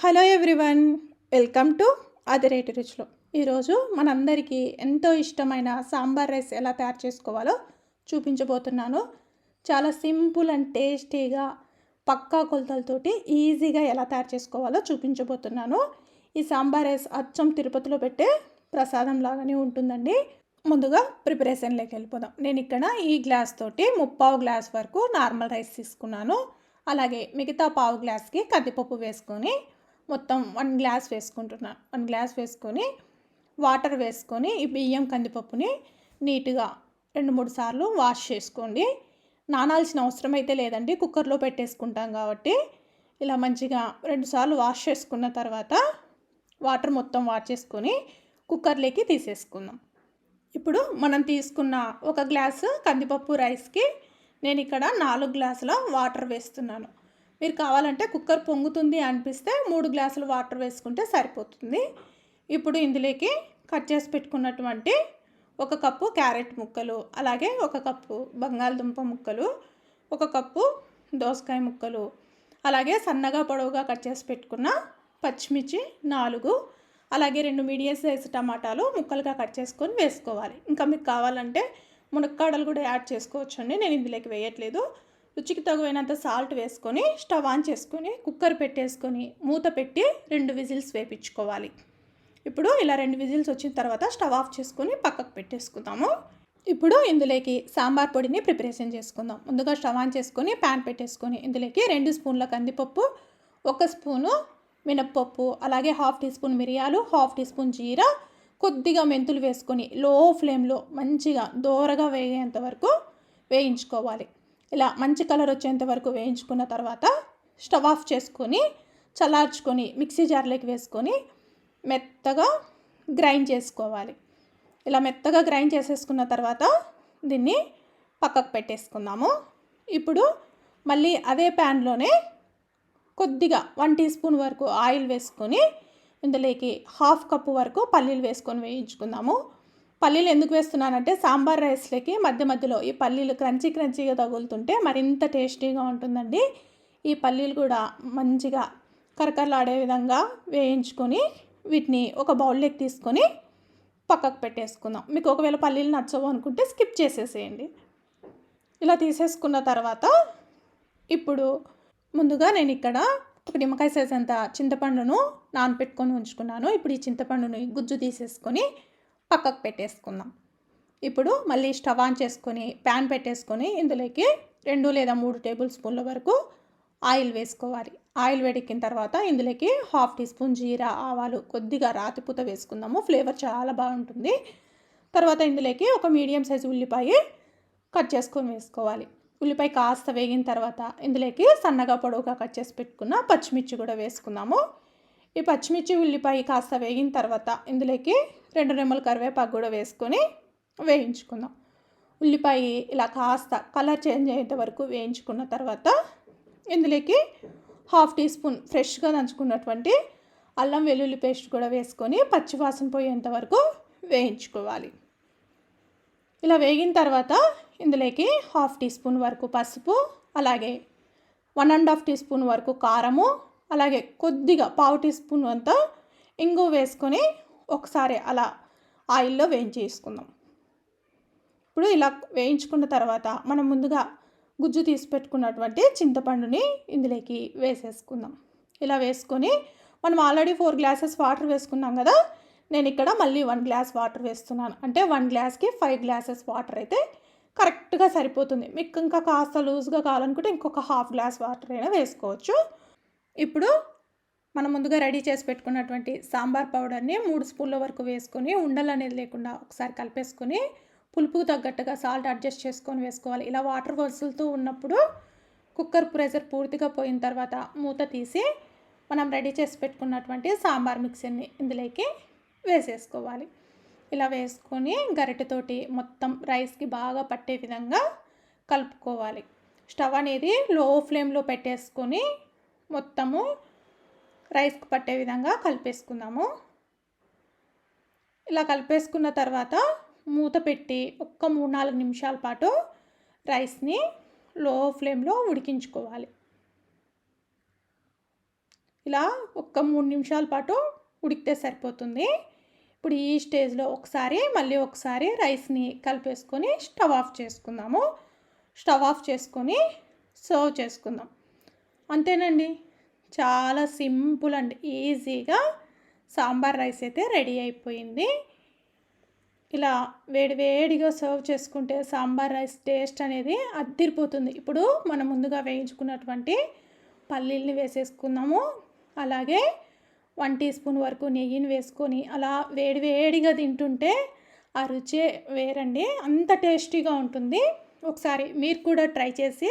Hello everyone welcome to Adireti Ruchulu. ఈరోజు మనందరికీ ఎంతో ఇష్టమైన సాంబార్ రైస్ ఎలా తయారు చేసుకోవాలో చూపించబోతున్నాను. చాలా సింపుల్ అండ్ టేస్టీగా పక్కా కొలతలతోటి ఈజీగా ఎలా తయారు చేసుకోవాలో చూపించబోతున్నాను. ఈ సాంబార్ రైస్ అచ్చం తిరుపతిలో పెట్టే ప్రసాదం లాగానే ఉంటుందండి. ముందుగా ప్రిపరేషన్లోకి వెళ్ళిపోదాం. నేను ఇక్కడ ఈ గ్లాస్ తోటి ముప్పావు గ్లాస్ వరకు నార్మల్ రైస్ తీసుకున్నాను. అలాగే మిగతా పావు గ్లాస్కి కందిపప్పు వేసుకొని మొత్తం వన్ గ్లాస్ వేసుకుంటున్నాను వన్ గ్లాస్ వేసుకొని వాటర్ వేసుకొని ఈ బియ్యం కందిపప్పుని నీట్గా రెండు మూడు సార్లు వాష్ చేసుకోండి. నానాల్సిన అవసరం అయితే లేదండి. కుక్కర్లో పెట్టేసుకుంటాం కాబట్టి ఇలా మంచిగా రెండుసార్లు వాష్ చేసుకున్న తర్వాత వాటర్ మొత్తం వాష్ చేసుకొని కుక్కర్లోకి తీసేసుకుందాం. ఇప్పుడు మనం తీసుకున్న ఒక గ్లాసు కందిపప్పు రైస్కి నేను ఇక్కడ నాలుగు గ్లాసుల వాటర్ వేస్తున్నాను. మీరు కావాలంటే కుక్కర్ పొంగుతుంది అనిపిస్తే మూడు గ్లాసులు వాటర్ వేసుకుంటే సరిపోతుంది. ఇప్పుడు ఇందులోకి కట్ చేసి పెట్టుకున్నటువంటి ఒక కప్పు క్యారెట్ ముక్కలు అలాగే ఒక కప్పు బంగాళదుంప ముక్కలు ఒక కప్పు దోసకాయ ముక్కలు అలాగే సన్నగా పొడవుగా కట్ చేసి పెట్టుకున్న పచ్చిమిర్చి నాలుగు అలాగే రెండు మీడియం సైజు టమాటాలు ముక్కలుగా కట్ చేసుకొని వేసుకోవాలి. ఇంకా మీకు కావాలంటే మునక్కాడలు కూడా యాడ్ చేసుకోవచ్చు అండి నేను ఇందులోకి వేయట్లేదు. రుచికి తగువైనంత సాల్ట్ వేసుకొని స్టవ్ ఆన్ చేసుకొని కుక్కర్ పెట్టేసుకొని మూత పెట్టి రెండు విజిల్స్ వేపించుకోవాలి. ఇప్పుడు ఇలా రెండు విజిల్స్ వచ్చిన తర్వాత స్టవ్ ఆఫ్ చేసుకొని పక్కకు పెట్టేసుకుందాము. ఇప్పుడు ఇందులోకి సాంబార్ పొడిని ప్రిపరేషన్ చేసుకుందాం. ముందుగా స్టవ్ ఆన్ చేసుకొని ప్యాన్ పెట్టేసుకొని ఇందులోకి రెండు స్పూన్ల కందిపప్పు ఒక స్పూను మినప్పప్పు అలాగే హాఫ్ టీ స్పూన్ మిరియాలు హాఫ్ టీ స్పూన్ జీరా కొద్దిగా మెంతులు వేసుకొని లో ఫ్లేమ్లో మంచిగా దోరగా వేగేంత వరకు వేయించుకోవాలి. ఇలా మంచి కలర్ వచ్చేంత వరకు వేయించుకున్న తర్వాత స్టవ్ ఆఫ్ చేసుకొని చల్లార్చుకొని మిక్సీ జార్లోకి వేసుకొని మెత్తగా గ్రైండ్ చేసుకోవాలి. ఇలా మెత్తగా గ్రైండ్ చేసేసుకున్న తర్వాత దీన్ని పక్కకు పెట్టేసుకుందాము. ఇప్పుడు మళ్ళీ అదే ప్యాన్లోనే కొద్దిగా వన్ టీ స్పూన్ వరకు ఆయిల్ వేసుకొని ఇందులోకి హాఫ్ కప్పు వరకు పల్లీలు వేసుకొని వేయించుకుందాము. పల్లీలు ఎందుకు వేస్తున్నానంటే సాంబార్ రైస్లకి మధ్య మధ్యలో ఈ పల్లీలు క్రంచీ క్రంచీగా తగులుతుంటే మరింత టేస్టీగా ఉంటుందండి. ఈ పల్లీలు కూడా మంచిగా కరకరలాడే విధంగా వేయించుకొని వీటిని ఒక బౌల్లోకి తీసుకొని పక్కకు పెట్టేసుకుందాం. మీకు ఒకవేళ పల్లీలు నచ్చవు అనుకుంటే స్కిప్ చేసేసేయండి. ఇలా తీసేసుకున్న తర్వాత ఇప్పుడు ముందుగా నేను ఇక్కడ ఒక నిమ్మకాయ సైజ్ అంత చింతపండును నానపెట్టుకొని ఉంచుకున్నాను. ఇప్పుడు ఈ చింతపండుని గుజ్జు తీసేసుకొని పక్కకు పెట్టేసుకుందాం. ఇప్పుడు మళ్ళీ స్టవ్ ఆన్ చేసుకొని ప్యాన్ పెట్టేసుకొని ఇందులోకి రెండు లేదా మూడు టేబుల్ స్పూన్ల వరకు ఆయిల్ వేసుకోవాలి. ఆయిల్ వేడెక్కిన తర్వాత ఇందులోకి హాఫ్ టీ స్పూన్ జీరా ఆవాలు కొద్దిగా రాతిపూత వేసుకుందాము. ఫ్లేవర్ చాలా బాగుంటుంది. తర్వాత ఇందులోకి ఒక మీడియం సైజు ఉల్లిపాయ కట్ చేసుకొని వేసుకోవాలి. ఉల్లిపాయ కాస్త వేగిన తర్వాత ఇందులోకి సన్నగా పొడవుగా కట్ చేసి పెట్టుకున్న పచ్చిమిర్చి కూడా వేసుకుందాము. ఈ పచ్చిమిర్చి ఉల్లిపాయ కాస్త వేగిన తర్వాత ఇందులోకి రెండు రెమ్మల కరివేపాకు కూడా వేసుకొని వేయించుకుందాం. ఉల్లిపాయ ఇలా కాస్త కలర్ చేంజ్ అయ్యేంత వరకు వేయించుకున్న తర్వాత ఇందులోకి హాఫ్ టీ స్పూన్ ఫ్రెష్గా దంచుకున్నటువంటి అల్లం వెల్లుల్లి పేస్ట్ కూడా వేసుకొని పచ్చివాసన పోయేంత వరకు వేయించుకోవాలి. ఇలా వేగిన తర్వాత ఇందులోకి హాఫ్ టీ స్పూన్ వరకు పసుపు అలాగే one and half teaspoon వరకు కారము అలాగే కొద్దిగా పావు టీ స్పూన్ అంతా ఇంగు వేసుకొని ఒకసారి అలా ఆయిల్లో వేయించేసుకుందాం. ఇప్పుడు ఇలా వేయించుకున్న తర్వాత మనం ముందుగా గుజ్జు తీసి పెట్టుకున్నటువంటి చింతపండుని ఇందులోకి వేసేసుకుందాం. ఇలా వేసుకొని మనం ఆల్రెడీ ఫోర్ గ్లాసెస్ వాటర్ వేసుకున్నాం కదా నేను ఇక్కడ మళ్ళీ వన్ గ్లాస్ వాటర్ వేస్తున్నాను. అంటే వన్ గ్లాస్కి ఫైవ్ గ్లాసెస్ వాటర్ అయితే కరెక్ట్గా సరిపోతుంది. మీకు ఇంకా కాస్త లూజ్గా కావాలనుకుంటే ఇంకొక హాఫ్ గ్లాస్ వాటర్ అయినా వేసుకోవచ్చు. ఇప్పుడు మనం ముందుగా రెడీ చేసి పెట్టుకున్నటువంటి సాంబార్ పౌడర్ని మూడు స్పూన్ల వరకు వేసుకొని ఉండలు అనేది లేకుండా ఒకసారి కలిపేసుకొని పులుపుకు తగ్గట్టుగా సాల్ట్ అడ్జస్ట్ చేసుకొని వేసుకోవాలి. ఇలా వాటర్ వసులుతూ ఉన్నప్పుడు కుక్కర్ ప్రెషర్ పూర్తిగా పోయిన తర్వాత మూత తీసి మనం రెడీ చేసి పెట్టుకున్నటువంటి సాంబార్ మిక్సీని ఇందులోకి వేసేసుకోవాలి. ఇలా వేసుకొని గరిటెతోటి మొత్తం రైస్కి బాగా పట్టే విధంగా కలుపుకోవాలి. స్టవ్ అనేది లో ఫ్లేమ్లో పెట్టేసుకొని మొత్తము రైస్కి పట్టే విధంగా కలిపేసుకుందాము. ఇలా కలిపేసుకున్న తర్వాత మూత పెట్టి ఒక్క మూడు నాలుగు నిమిషాల పాటు రైస్ని లో ఫ్లేమ్లో ఉడికించుకోవాలి. ఇలా ఒక్క మూడు నిమిషాల పాటు ఉడికితే సరిపోతుంది. ఇప్పుడు ఈ స్టేజ్లో ఒకసారి మళ్ళీ ఒకసారి రైస్ని కలిపేసుకొని స్టవ్ ఆఫ్ చేసుకుందాము. స్టవ్ ఆఫ్ చేసుకొని సర్వ్ చేసుకుందాం. అంతేనండి. చాలా సింపుల్ అండ్ ఈజీగా సాంబార్ రైస్ అయితే రెడీ అయిపోయింది. ఇలా వేడివేడిగా సర్వ్ చేసుకుంటే సాంబార్ రైస్ టేస్ట్ అనేది అద్దిరిపోతుంది ఇప్పుడు మనం ముందుగా వేయించుకున్నటువంటి పల్లీల్ని వేసేసుకుందాము. అలాగే వన్ టీ స్పూన్ వరకు నెయ్యిని వేసుకొని అలా వేడివేడిగా తింటుంటే ఆ రుచే వేరండి. అంత టేస్టీగా ఉంటుంది. ఒకసారి మీరు కూడా ట్రై చేసి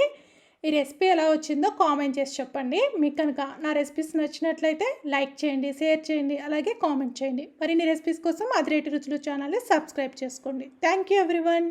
ఈ రెసిపీ ఎలా వచ్చిందో కామెంట్ చేసి చెప్పండి. మీకు కనుక నా రెసిపీస్ నచ్చినట్లయితే లైక్ చేయండి షేర్ చేయండి అలాగే కామెంట్ చేయండి. మరిన్ని రెసిపీస్ కోసం అదిరేటి రుచులు ఛానల్ని సబ్స్క్రైబ్ చేసుకోండి. Thank you everyone.